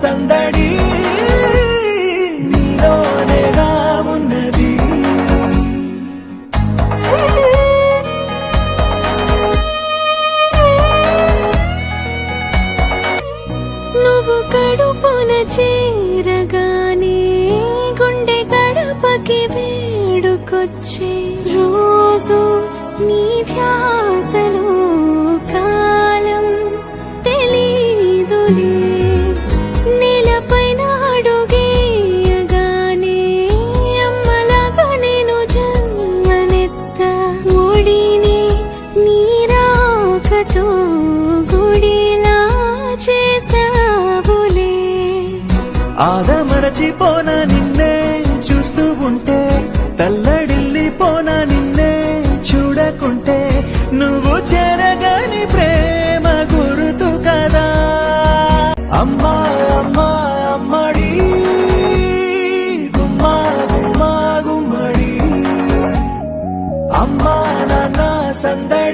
సందడి నీలోనేగా ఉన్నది. నువ్వు కడుపున చేరగానే గుండె గడపకి వేడుకొచ్చే రోజు నీ ధ్యాసలో ఆదమరచిపోన నిన్నే చూస్తూ ఉంటే తల్లడిల్లిపోన నిన్నే చూడకుంటే నువ్వు చెరగని ప్రేమ గురుతు కదా. అమ్మా అమ్మా అమ్మడి గుమ్మా గుమ్మా గుమ్మడి. అమ్మా నాన్న సందడి